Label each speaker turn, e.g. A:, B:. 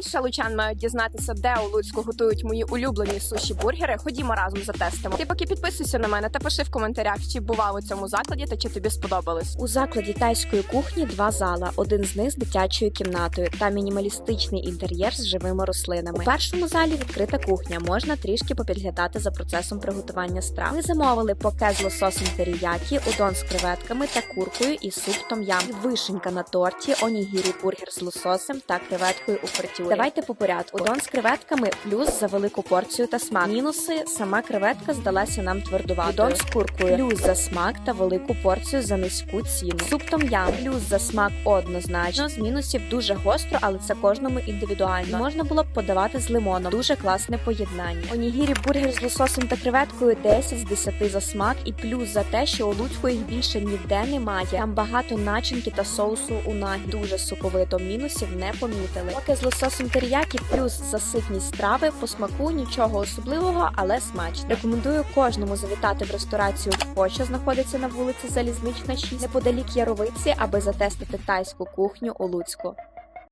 A: Ще лучан мають дізнатися, де у Луцьку готують мої улюблені суші бургери. Ходімо разом затестимо. Ти поки підписуйся на мене та пиши в коментарях, чи бував у цьому закладі та чи тобі сподобалось.
B: У закладі тайської кухні два зала, один з них з дитячою кімнатою та мінімалістичний інтер'єр з живими рослинами. У першому залі відкрита кухня. Можна трішки попідглядати за процесом приготування страв. Ми замовили поке з лососем теріякі, удон з креветками та куркою і суп том-ям. Вишенька на торті, онігірі бургер з лососем та креветкою у фритюрі. Давайте по порядку. Удон з креветками плюс за велику порцію та смак. Мінуси сама креветка здалася нам твердуватою. Удон з куркою плюс за смак та велику порцію за низьку ціну. Суп том-ям плюс за смак однозначно. З мінусів дуже гостро, але це кожному індивідуально. Можна було б подавати з лимоном. Дуже класне поєднання. Онігірі бургер з лососем та креветкою 10 з 10 за смак і плюс за те, що у Луцьку їх більше ніде немає. Там багато начинки та соусу у нагі. Дуже соковито. Мінусів не помітили. Поки з лососем теріякі плюс заситність страви по смаку нічого особливого, але смачно. Рекомендую кожному завітати в ресторацію «Фо», знаходиться на вулиці Залізнична 6, неподалік Яровиці, аби затестити тайську кухню у Луцьку.